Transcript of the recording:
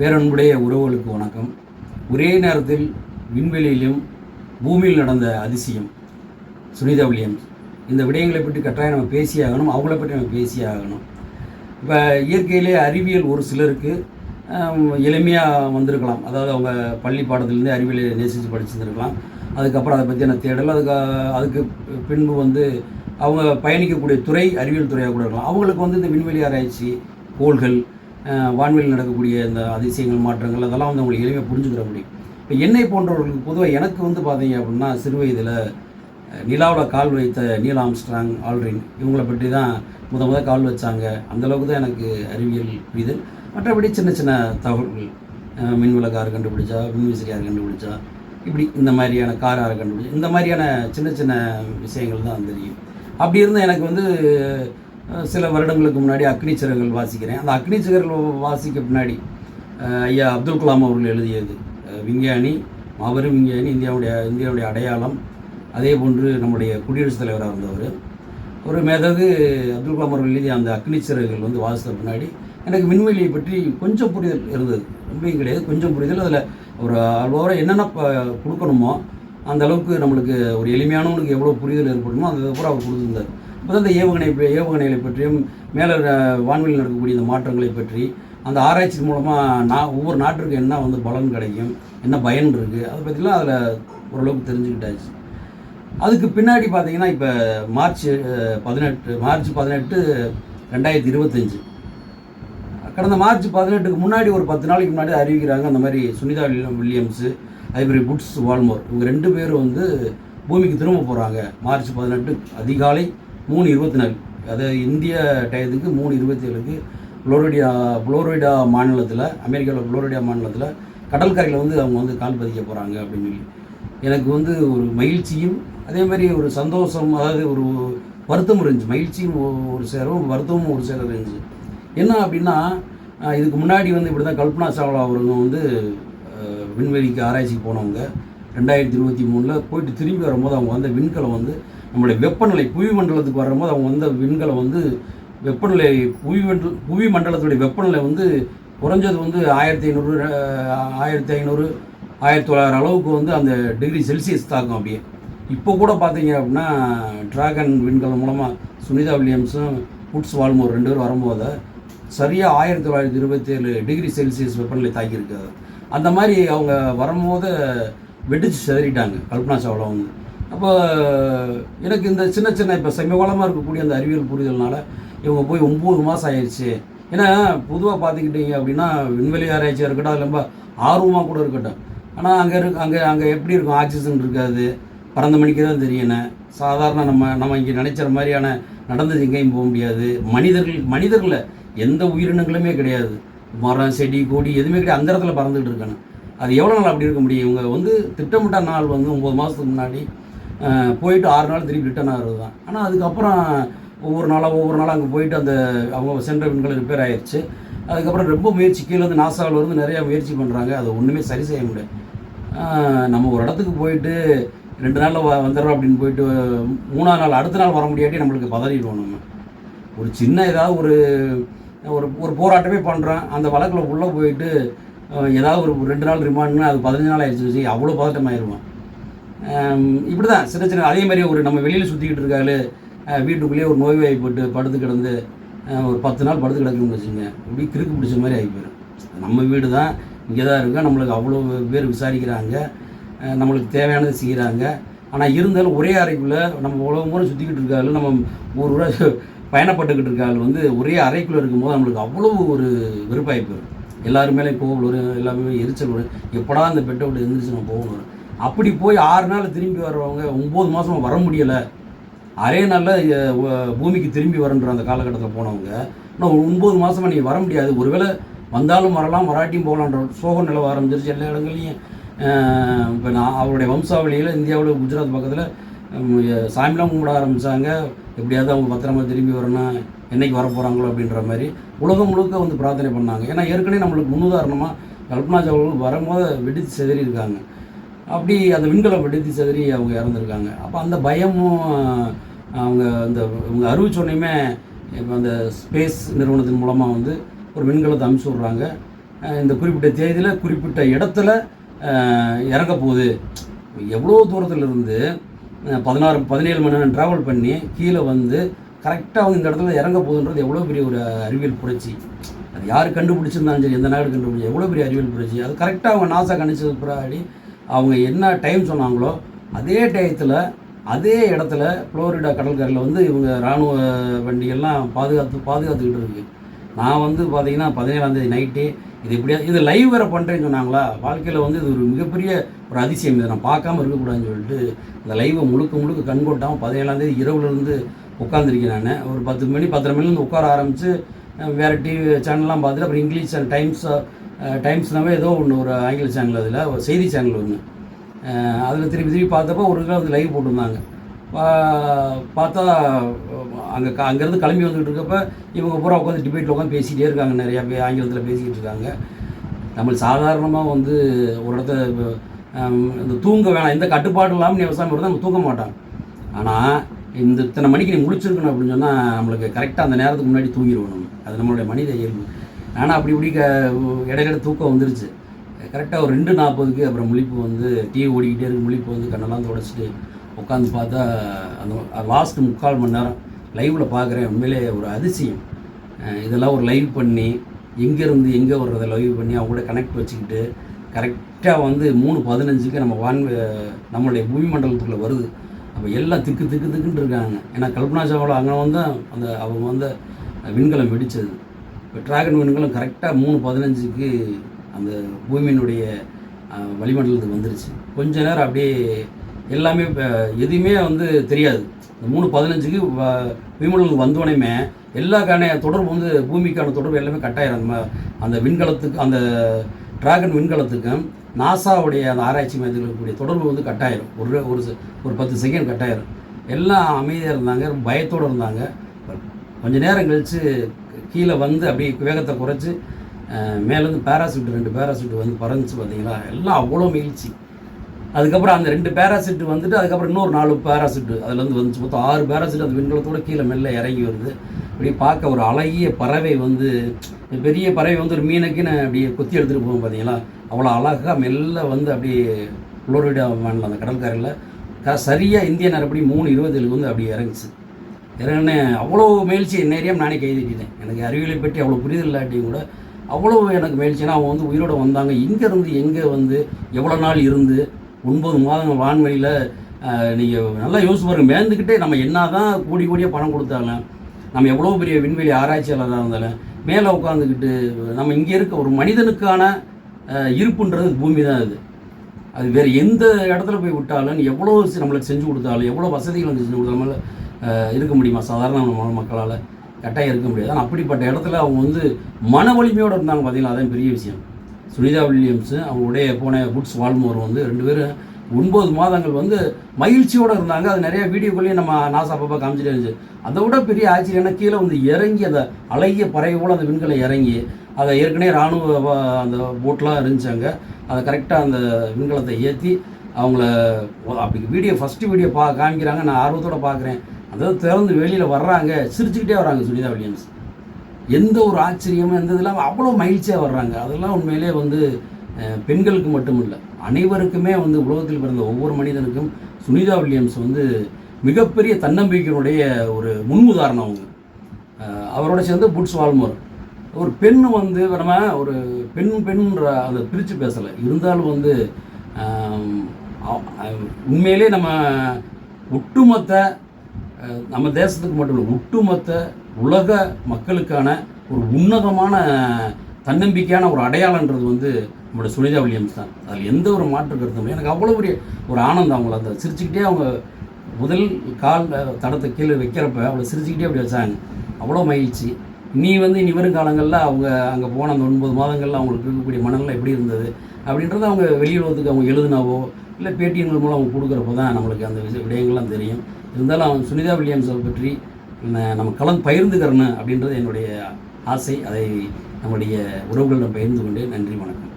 பேரன்புடைய உறவுகளுக்கு வணக்கம். ஒரே நேரத்தில் விண்வெளியிலும் பூமியில் நடந்த அதிசயம். சுனிதா வில்லியம்ஸ் இந்த விடயங்களை பற்றி கட்டாயம் நம்ம பேசியே ஆகணும் அவங்கள பற்றி நம்ம பேசியே ஆகணும். இப்போ இயற்கையிலே அறிவியல் ஒரு சிலருக்கு எளிமையாக வந்திருக்கலாம். அதாவது அவங்க பள்ளி பாடத்துலேருந்து அறிவியலை நேசித்து படிச்சிருந்துருக்கலாம். அதுக்கப்புறம் அதை பற்றியான தேடல் அதுக்கு அதுக்கு பின்பு வந்து அவங்க பயணிக்கக்கூடிய துறை அறிவியல் துறையாக கூட இருக்கலாம். அவங்களுக்கு வந்து இந்த விண்வெளி ஆராய்ச்சி கோள்கள் வான்வெளியில் நடக்கக்கூடிய இந்த அதிசயங்கள் மாற்றங்கள் அதெல்லாம் வந்து அவங்களுக்கு எளிமையாக புரிஞ்சுக்கிற முடியும். இப்போ என்னை போன்றவர்களுக்கு பொதுவாக எனக்கு வந்து பார்த்தீங்க அப்படின்னா சிறு வயதில் நிலாவில் கால் வைத்த நீல் ஆம்ஸ்ட்ராங் ஆல்ரின் இவங்களை பற்றி தான் முத முத கால் வச்சாங்க. அந்த அளவுக்கு தான் எனக்கு அறிவியல் புரியுதல் மற்றபடி சின்ன சின்ன தகவல்கள் அஹ், மின்விளக்கு யார் கண்டுபிடிச்சா மின்விசிறி யார் கண்டுபிடிச்சா இப்படி இந்த மாதிரியான கார் யார் கண்டுபிடிச்சா இந்த மாதிரியான சின்ன சின்ன விஷயங்கள் தான் தெரியும். அப்படி இருந்தால் எனக்கு வந்து சில வருடங்களுக்கு முன்னாடி அக்னி சிறகுகள் வாசிக்கிறேன். அந்த அக்னி சிறகுகள் வாசிக்க பின்னாடி ஐயா அப்துல் கலாம் அவர்கள் எழுதியது விஞ்ஞானி மாபெரும் விஞ்ஞானி இந்தியாவுடைய இந்தியாவுடைய அடையாளம். அதே போன்று நம்முடைய குடியரசுத் தலைவராக இருந்தவர். ஒரு மேதகு அப்துல் கலாம் அவர்கள் எழுதிய அந்த அக்னி சிறகுகள் வந்து வாசித்த பின்னாடி எனக்கு விண்வெளியை பற்றி கொஞ்சம் புரிதல் இருந்தது. ரொம்பவும் கிடையாது கொஞ்சம் புரிதல். அதில் ஒரு அளவோரம் என்னென்ன ப- கொடுக்கணுமோ அந்த அளவுக்கு நம்மளுக்கு ஒரு எளிமையானவனுக்கு எவ்வளோ புரிதல் ஏற்படணுமோ அந்த அவர் கொடுத்துருந்தார். முதல்ல ஏவுகணை ஏவுகணைகளை பற்றியும் மேலே வான்வெளியில் நடக்கக்கூடிய இந்த மாற்றங்களை பற்றி அந்த ஆராய்ச்சி மூலமாக நான் ஒவ்வொரு நாட்டிற்கு என்ன வந்து பலன் கிடைக்கும் என்ன பயன் இருக்குது அதை பற்றிலாம் அதில் ஓரளவுக்கு தெரிஞ்சுக்கிட்டாச்சு. அதுக்கு பின்னாடி பார்த்தீங்கன்னா இப்போ மார்ச் பதினெட்டு மார்ச் பதினெட்டு ரெண்டாயிரத்தி இருபத்தஞ்சி. கடந்த மார்ச் பதினெட்டுக்கு முன்னாடி ஒரு பத்து நாளைக்கு முன்னாடி அறிவிக்கிறாங்க அந்த மாதிரி சுனிதா வில்லியம் வில்லியம்ஸு அதே புட்ஸ் வால்மோர் இவங்க ரெண்டு பேரும் வந்து பூமிக்கு திரும்ப போகிறாங்க மார்ச் பதினெட்டு அதிகாலை மூணு இருபத்தி நாலு. அதாவது இந்திய டயத்துக்கு மூணு இருபத்தி ஏழுக்கு புளோரிடா புளோரிடா மாநிலத்தில் அமெரிக்காவில் புளோரிடா மாநிலத்தில் கடற்கரையில் வந்து அவங்க வந்து கால் பதிக்க போகிறாங்க அப்படின்னு சொல்லி. எனக்கு வந்து ஒரு மகிழ்ச்சியும் அதே மாதிரி ஒரு சந்தோஷம் அதாவது ஒரு வருத்தம் இருந்துச்சு. மகிழ்ச்சியும் ஒரு சேரும் வருத்தமும் ஒரு சேர இருந்துச்சு. என்ன அப்படின்னா இதுக்கு முன்னாடி வந்து இப்படி தான் கல்பனா சாவ்லா அவருங்க வந்து விண்வெளிக்கு ஆராய்ச்சிக்கு போனவங்க. ரெண்டாயிரத்தி இருபத்தி மூணில் போயிட்டு திரும்பி வரும்போது அவங்க வந்த விண்கலம் வந்து நம்மளுடைய வெப்பநிலை புவி மண்டலத்துக்கு வரும்போது அவங்க வந்த விண்கலம் வந்து வெப்பநிலை புவி மண்டல புவி மண்டலத்துடைய வெப்பநிலை வந்து குறைஞ்சது வந்து ஆயிரத்தி ஐநூறு ஆயிரத்தி ஐநூறு ஆயிரத்தி தொள்ளாயிரம் அளவுக்கு வந்து அந்த டிகிரி செல்சியஸ் தாக்கும் அப்படியே. இப்போ கூட பார்த்தீங்க அப்படின்னா ட்ராகன் விண்கலம் மூலமாக சுனிதா வில்லியம்ஸும் புட்ஸ் வால்மோர் ரெண்டு பேரும் வரும்போது சரியாக ஆயிரத்தி தொள்ளாயிரத்தி இருபத்தேழு டிகிரி செல்சியஸ் வெப்பநிலை தாக்கியிருக்காது அந்த மாதிரி அவங்க வரும்போது வெடிச்சு செதறிட்டாங்க கல்பனா சாவ்லா வந்து அப்போ எனக்கு இந்த சின்ன சின்ன இப்போ சமீபகாலமாக இருக்கக்கூடிய அந்த அறிவியல் புரிதல்னால இவங்க போய் ஒம்பது மாதம் ஆயிடுச்சு. ஏன்னா பொதுவாக பார்த்துக்கிட்டீங்க அப்படின்னா விண்வெளி ஆராய்ச்சியாக இருக்கட்டும் அது ரொம்ப ஆர்வமாக கூட இருக்கட்டும். ஆனால் அங்கே இருக்கு அங்கே அங்கே எப்படி இருக்கும் ஆக்சிஜன் இருக்காது பறந்த மணிக்கு தான் தெரியணும் சாதாரண நம்ம நம்ம இங்கே நினைக்கிற மாதிரியான நடந்தது எங்கேயும் போக முடியாது. மனிதர்கள் மனிதர்களை எந்த உயிரினங்களுமே கிடையாது. மரம் செடி கொடி எதுவுமே கிடையாது. அந்த இடத்துல பறந்துகிட்டு இருக்கணும் அது எவ்வளோ நாள் அப்படி இருக்க முடியும்? இவங்க வந்து திட்டமிட்ட நாள் வந்து ஒம்பது மாதத்துக்கு முன்னாடி போயிட்டு ஆறு நாள் திருப்பி ரிட்டர்ன் ஆகிறது தான் ஆனால் அதுக்கப்புறம் ஒவ்வொரு நாளாக ஒவ்வொரு நாளாக அங்கே போயிட்டு அந்த அவங்க சென்ற விண்கலம் ரிப்பேர் ஆயிடுச்சு அதுக்கப்புறம் ரொம்ப முயற்சி கீழே இருந்து நாசாவில் இருந்து நிறையா முயற்சி பண்ணுறாங்க அதை ஒன்றுமே சரி செய்ய முடியாது நம்ம ஒரு இடத்துக்கு போயிட்டு ரெண்டு நாளில் வ வந்துடுறோம் அப்படின்னு போயிட்டு மூணாவது நாள் அடுத்த நாள் வர முடியாட்டி நம்மளுக்கு பதறிடுவோம் நம்ம. ஒரு சின்ன ஏதாவது ஒரு ஒரு ஒரு போராட்டமே பண்ணுறோம் அந்த வழக்கில் உள்ளே போயிட்டு ஏதாவது ஒரு ரெண்டு நாள் ரிமாண்ட்னா அது பதினஞ்சு நாள் ஆயிடுச்சு. வச்சு அவ்வளோ பதட்டமாயிருவோம். இப்படி தான் சின்ன சின்ன அதே மாதிரி ஒரு நம்ம வெளியில் சுற்றிக்கிட்டு இருக்காரு வீட்டுக்குள்ளேயே ஒரு நோய்வாய்ப்பட்டு படுத்து கிடந்து ஒரு பத்து நாள் படுத்து கிடக்குன்னு வச்சுங்க இப்படி கிறுக்கு பிடிச்ச மாதிரி ஆகி போயிடும். நம்ம வீடு தான் இங்கே தான் இருக்கோம் நம்மளுக்கு அவ்வளோ பேர் விசாரிக்கிறாங்க. நம்மளுக்கு தேவையானதை செய்கிறாங்க ஆனால் இருந்தாலும் ஒரே அறைக்குள்ளே நம்ம உலகம் முறை சுற்றிக்கிட்டு இருக்காரு நம்ம ஒரு ஊராக பயணப்பட்டுக்கிட்டு இருக்காள் வந்து ஒரே அறைக்குள்ளே இருக்கும்போது நம்மளுக்கு அவ்வளோ ஒரு வெறுப்பாகி போயிடும். எல்லாரும் கோவல் வரும் எல்லாமே எரிச்சல் வரும். எப்படா அந்த பெட்டை விட்டு எழுந்திரிச்சு நம்ம போகணும்? அப்படி போய் ஆறு நாள் திரும்பி வர்றவங்க ஒம்பது மாதம் வர முடியலை. அரே நாளில் பூமிக்கு திரும்பி வரன்ற அந்த காலகட்டத்தில் போனவங்க இன்னும் ஒன்பது மாதமாக நீங்கள் வர முடியாது. ஒருவேளை வந்தாலும் வரலாம் வராட்டியும் போகலான்ற சோக நிலவ ஆரம்பிச்சிருச்சு எல்லா இடங்கள்லையும். இப்போ நான் அவருடைய வம்சாவளியில் இந்தியாவில் குஜராத் பக்கத்தில் சாமிலாம் கும்பிட ஆரம்பித்தாங்க எப்படியாவது அவங்க பத்திரமா திரும்பி வரணும் என்னைக்கு வர போகிறாங்களோ அப்படின்ற மாதிரி உலகம் முழுக்க வந்து பிரார்த்தனை பண்ணாங்க. ஏன்னா ஏற்கனவே நம்மளுக்கு முன்னுதாரணமாக கல்பனா சாவ்லா வரும்போது வெடித்து செதறி இருக்காங்க அப்படி அந்த விண்கலம் வெடித்து செதறி அவங்க இறந்துருக்காங்க. அப்போ அந்த பயமும் அவங்க அந்த இவங்க அறிவிச்சோடனையுமே இப்போ அந்த ஸ்பேஸ் நிறுவனத்தின் மூலமாக வந்து ஒரு விண்கலத்தை அனுப்பிச்சி விட்றாங்க. இந்த குறிப்பிட்ட தேதியில் குறிப்பிட்ட இடத்துல இறங்கப்போகுது போகுது. எவ்வளோ தூரத்தில் இருந்து பதினாறு பதினேழு மணி நேரம் ட்ராவல் பண்ணி கீழே வந்து கரெக்டாக அவங்க இந்த இடத்துல இறங்க போகுதுன்றது எவ்வளோ பெரிய ஒரு அறிவியல் புரட்சி. அது யார் கண்டுபிடிச்சிருந்தாலும் சரி எந்த நாடு கண்டுபிடிச்சி எவ்வளோ பெரிய அறிவியல் புரட்சி. அது கரெக்டாக அவங்க நாசா கணிச்சது பின்னாடி அவங்க என்ன டைம் சொன்னாங்களோ அதே டயத்தில் அதே இடத்துல புளோரிடா கடற்கரையில் வந்து இவங்க இராணுவ வண்டிகள்லாம் பாதுகாத்து பாதுகாத்துக்கிட்டு இருக்கு. நான் வந்து பார்த்தீங்கன்னா பதினேழாந்தேதி நைட்டு நைட்டே இது எப்படியா இது லைவ் வேறு பண்ணுறேன்னு சொன்னாங்களா? வாழ்க்கையில் வந்து இது ஒரு மிகப்பெரிய ஒரு அதிசயம். இதை நான் பார்க்காம இருக்கக்கூடாதுன்னு சொல்லிட்டு இந்த லைவை முழுக்க முழுக்க கண் கொட்டாமல் பதினேழாந்தேதி இரவுலேருந்து உட்காந்துருக்கேன் நான். ஒரு பத்து மணி பத்தரை மணிலேருந்து உட்கார ஆரம்பித்து வேறு டிவி சேனல்லாம் பார்த்துட்டு அப்புறம் இங்கிலீஷ் சேனல் டைம்ஸ் டைம்ஸ்னாவே ஏதோ ஒன்று ஒரு ஆங்கில சேனல் அதில் ஒரு செய்தி சேனல் ஒன்று அதில் திருப்பி திருப்பி பார்த்தப்போ ஒரு இதில் வந்து லைவ் போட்டிருந்தாங்க. பார்த்தா அங்கே அங்கேருந்து கிளம்பி வந்துகிட்டு இருக்கப்ப இவங்க பூரா உட்காந்து டிபேட்டில் உட்காந்து பேசிகிட்டே இருக்காங்க. நிறையா பேர் ஆங்கிலத்தில் பேசிக்கிட்டு இருக்காங்க. நம்ம சாதாரணமாக வந்து ஒரு இடத்த இந்த தூங்க வேணாம். எந்த கட்டுப்பாடு இல்லாமல் நீ விவசாயம் இருந்தால் நம்ம தூங்க மாட்டாங்க ஆனால் இந்த இத்தனை மணிக்கு நீ முடிச்சிருக்கணும் அப்படின்னு சொன்னால் நம்மளுக்கு கரெக்டாக அந்த நேரத்துக்கு முன்னாடி தூங்கிடுவோம் நம்ம அது நம்மளுடைய மனித இயல்பு. ஆனால் அப்படி இப்படி க இடையில தூக்கம் வந்துருச்சு. கரெக்டாக ஒரு ரெண்டு நாற்பதுக்கு அப்புறம் முழிப்பு வந்து டிவி ஓடிக்கிட்டே இருக்கு முழிப்பு வந்து கண்ணெல்லாம் தொடச்சிட்டு உட்காந்து பார்த்தா அந்த லாஸ்ட் முக்கால் மணி நேரம் லைவில் பார்க்குறேன். உண்மையிலே ஒரு அதிசயம். இதெல்லாம் ஒரு லைவ் பண்ணி எங்கேருந்து எங்கே வர்றதை லைவ் பண்ணி அவங்க கூட கனெக்ட் வச்சுக்கிட்டு கரெக்டாக வந்து மூணு பதினஞ்சுக்கு நம்ம வான் நம்மளுடைய பூமி மண்டலத்துக்குள்ளே வருது. அப்போ எல்லாம் திக்கு திக்கு திக்குன்னு இருக்காங்க. ஏன்னா கல்பனா சாவ்லா அங்கே வந்து அந்த அவங்க வந்து விண்கலம் வெடித்தது டிராகன் விண்கலம் கரெக்டாக மூணு பதினஞ்சுக்கு அந்த பூமியினுடைய வளிமண்டலத்துக்கு வந்துருச்சு. கொஞ்ச நேரம் அப்படியே எல்லாமே இப்போ எதுவுமே வந்து தெரியாது. இந்த மூணு பதினஞ்சுக்கு விமலனுக்கு வந்தோடனே எல்லா கான தொடர்பு வந்து பூமிக்கான தொடர்பு எல்லாமே கட்டாயிரும் அந்த அந்த விண்கலத்துக்கு அந்த டிராகன் விண்கலத்துக்கும் நாசாவுடைய அந்த ஆராய்ச்சி மையத்தில் இருக்கக்கூடிய தொடர்பு வந்து கட்டாயிரும் ஒரு ஒரு ஒரு பத்து செகண்ட் கட்டாயிரும் எல்லாம் அமைதியாக இருந்தாங்க பயத்தோடு இருந்தாங்க. கொஞ்ச நேரம் கழித்து கீழே வந்து அப்படியே வேகத்தை குறைச்சி மேலேருந்து பேராசூட் ரெண்டு பேராசூட் வந்து பறந்துச்சு பார்த்தீங்களா எல்லாம் அவ்வளோ மகிழ்ச்சி. அதுக்கப்புறம் அந்த ரெண்டு பேராசூட் வந்துட்டு அதுக்கப்புறம் இன்னொரு நாலு பேராசூட் அதுலேருந்து வந்துச்சு. மொத்தம் ஆறு பேராசூட் அந்த விண்கலத்தோட கீழே மெல்ல இறங்கி வருது. அப்படியே பார்க்க ஒரு அழகிய பறவை வந்து பெரிய பறவை வந்து ஒரு மீனுக்குன்னு அப்படியே கொத்தி எடுத்துகிட்டு போகும் பார்த்தீங்களா அவ்வளோ அழகாக மெல்ல வந்து அப்படியே புளோரிடா மாநிலம் அந்த கடற்கரையில் க சரியாக இந்திய நேரப்படி மூணு இருபது வந்து அப்படியே இறங்குச்சு. இறங்கினே அவ்வளோ முயற்சி நேரியம் நானே கைதிக்கிட்டேன் எனக்கு அறிவியலை பற்றி அவ்வளோ புரிதல் இல்லாட்டியும் கூட அவ்வளோ எனக்கு முயற்சினா அவங்க வந்து உயிரோட வந்தாங்க. இங்கேருந்து எங்கே வந்து எவ்வளோ நாள் இருந்து ஒன்பது மாதங்கள் வான்வெளியில் நீங்கள் நல்லா யோசிச்சு பாருங்க. மேந்துக்கிட்டே நம்ம என்ன தான் கூடி கூடிய பணம் கொடுத்தாலும் நம்ம எவ்வளோ பெரிய விண்வெளி ஆராய்ச்சியாளராக இருந்தாலும் மேலே உட்காந்துக்கிட்டு நம்ம இங்கே இருக்க ஒரு மனிதனுக்கான இருப்புன்றது பூமி தான் அது. அது வேறு எந்த இடத்துல போய் விட்டாலும் எவ்வளோ நம்மளுக்கு செஞ்சு கொடுத்தாலும் எவ்வளோ வசதிகள் வந்து செஞ்சு கொடுத்தாலும் இருக்க முடியுமா? சாதாரண மக்களால் கட்டாயம் இருக்க முடியாது. ஆனால் அப்படிப்பட்ட இடத்துல அவங்க வந்து மன வலிமையோடு இருந்தாங்க பார்த்தீங்களா அதான் பெரிய விஷயம். சுனிதா வில்லியம்ஸு அவங்களுடைய போன புட்ஸ் வால்மோர் வந்து ரெண்டு பேரும் ஒன்பது மாதங்கள் வந்து மகிழ்ச்சியோடு இருந்தாங்க. அது நிறைய வீடியோக்குள்ளேயும் நம்ம நாசா பாப்பா காமிச்சிட்டே இருந்துச்சு. அதை விட பெரிய ஆச்சரியம் என்ன? கீழே வந்து இறங்கி அந்த அழகிய பறவை போல் அந்த விண்கலை இறங்கி அதை ஏற்கனவே இராணுவ அந்த போட்லாம் இருந்துச்சாங்க. அதை கரெக்டாக அந்த விண்கலத்தை ஏற்றி அவங்கள அப்படி வீடியோ ஃபஸ்ட்டு வீடியோ பா காமிக்கிறாங்க. நான் ஆர்வத்தோடு பார்க்குறேன் அதாவது திறந்து வெளியில் வர்றாங்க சிரிச்சுக்கிட்டே வராங்க சுனிதா வில்லியம்ஸ். எந்த ஒரு ஆச்சரியமும் எந்த இதெல்லாம் அவ்வளோ மகிழ்ச்சியாக வர்றாங்க. அதெல்லாம் உண்மையிலே வந்து பெண்களுக்கு மட்டும் இல்லை அனைவருக்குமே வந்து உலகத்தில் பிறந்த ஒவ்வொரு மனிதனுக்கும் சுனிதா வில்லியம்ஸ் வந்து மிகப்பெரிய தன்னம்பிக்கையினுடைய ஒரு முன்முதாரணம் அவங்க. அவரோட சேர்ந்து புட்ஸ் வால்மோர். ஒரு பெண் வந்து நம்ம ஒரு பெண் பெண்ன்ற அதை பிரித்து பேசலை. இருந்தாலும் வந்து உண்மையிலே நம்ம ஒட்டுமொத்த நம்ம தேசத்துக்கு மட்டும் இல்லை ஒட்டுமொத்த உலக மக்களுக்கான ஒரு உன்னதமான தன்னம்பிக்கையான ஒரு அடையாளன்றது வந்து நம்மளோட சுனிதா வில்லியம்ஸ் தான். அதில் எந்த ஒரு மாற்று கருத்தும் எனக்கு அவ்வளோ பெரிய ஒரு ஆனந்தம் அவங்கள அந்த சிரிச்சுக்கிட்டே அவங்க முதல் கால் தடத்தை கீழே வைக்கிறப்ப அவளை சிரிச்சுக்கிட்டே அப்படி வச்சாங்க. அவ்வளோ மகிழ்ச்சி. நீ வந்து இனி வரும் காலங்களில் அவங்க அங்கே போன அந்த ஒன்பது மாதங்களில் அவங்களுக்கு இருக்கக்கூடிய மனநிலை எப்படி இருந்தது? அப்படின்றத அவங்க வெளியுலகத்துக்கு அவங்க எழுதுனாவோ இல்லை பேடிஎம்கள் மூலம் அவங்க கொடுக்குறப்போ தான் நம்மளுக்கு அந்த விஷய விடயங்கள்லாம் தெரியும். இருந்தாலும் அவன் சுனிதா வில்லியம்ஸை பற்றி நம்ம கலந்து பகிர்ந்துக்கிறணும் அப்படின்றது என்னுடைய ஆசை. அதை நம்முடைய உறவுகளிடம் பகிர்ந்து கொண்டு நன்றி வணக்கம்.